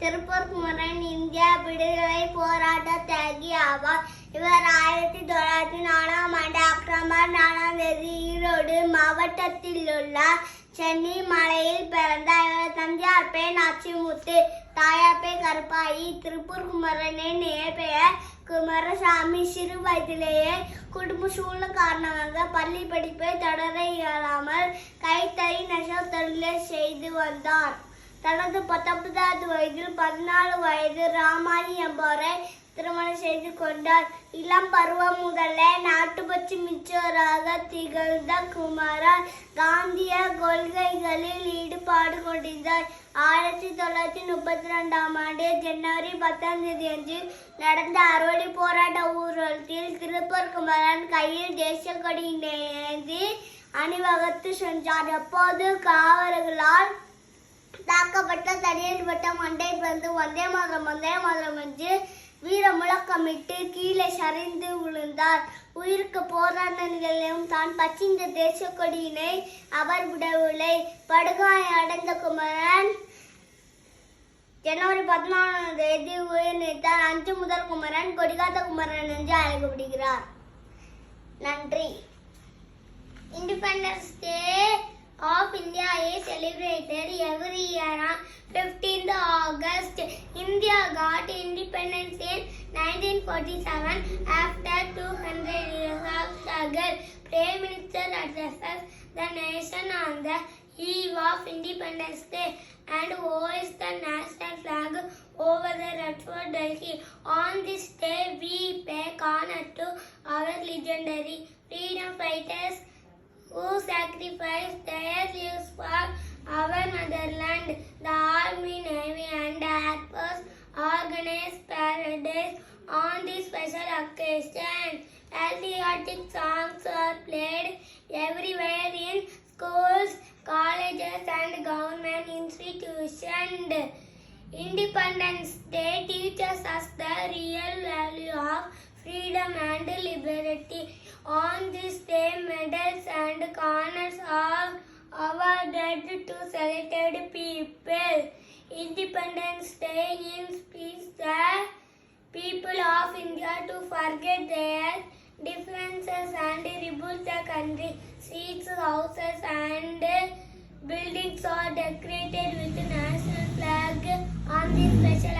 Tiruppur Kumaran India விடுதலை போராட்ட தியாகி ஆவார். இவர் ஆயிரத்தி தொள்ளாயிரத்தி நாலாம் ஆண்டு அக்டோபர் நாலாம் தேதி ஈரோடு மாவட்டத்தில் உள்ள சென்னை மலையில் பிறந்தார் இவர் தந்தையார் பேர் நாச்சிமுத்து தாயார் பேர் கருப்பாயி திருப்பூர் குமரனின் பெயர் குமாரசாமி. சிறு வயதிலேயே குடும்ப சூழ்நிலை காரணமாக பள்ளி படிப்பை தொடர இயலாமல் கைத்தறி நெசவு தொழிலை செய்து வந்தார். தனது பத்தொன்பதாவது வயதில் பதினாலு வயது ராமாயி என்பவரை திருமணம் செய்து கொண்டார். இளம் பருவம் முதலே நாட்டுப்பற்று மிச்சவராக திகழ்ந்த குமாரன் காந்திய கொள்கைகளில் ஈடுபாடு கொண்டிருந்தார். ஆயிரத்தி தொள்ளாயிரத்தி முப்பத்தி ரெண்டாம் ஆண்டு ஜனவரி பத்தாம் தேதி அன்று நடந்த அறுவடை போராட்ட ஊர்வலத்தில் திருப்பூர் குமரன் கையில் தேசிய கொடி ஏந்தி அணிவகுத்து சென்றார். அப்போது காவலர்களால் மண்டை வந்து வந்தே மாதம் வந்தே மாதம் என்று வீர முழக்கமிட்டு கீழே சரிந்து விழுந்தார். உயிருக்கு போராட்ட தான் பச்சிந்த தேச கொடியினை அவர் விடவில்லை. படுகாய அடைந்த குமரன் ஜனவரி பதினாலாம் தேதி உயிர் நீத்தார். அஞ்சு முதல் குமரன் கொடிகாத்த குமரன் என்று அழைக்கப்படுகிறார். நன்றி. Independence day. Of India is celebrated every year on 15th August. India got independence in 1947 after 200 years of struggle. Prime Minister addresses the nation on the eve of Independence Day and hoists the national flag over the Red Fort Delhi. On this day, we pay honor to our legendary freedom fighters who sacrificed their lives for our motherland. The Army, Navy, and Air Force organized parades on this special occasion. Patriotic songs are played everywhere in schools, colleges, and government institutions. Independence Day teaches us the real value of freedom and liberty. On this day, medals and honors are awarded to selected people. Independence Day inspires the people of India to forget their differences and rebuild the country. Streets, houses, and buildings are decorated with national flag on this special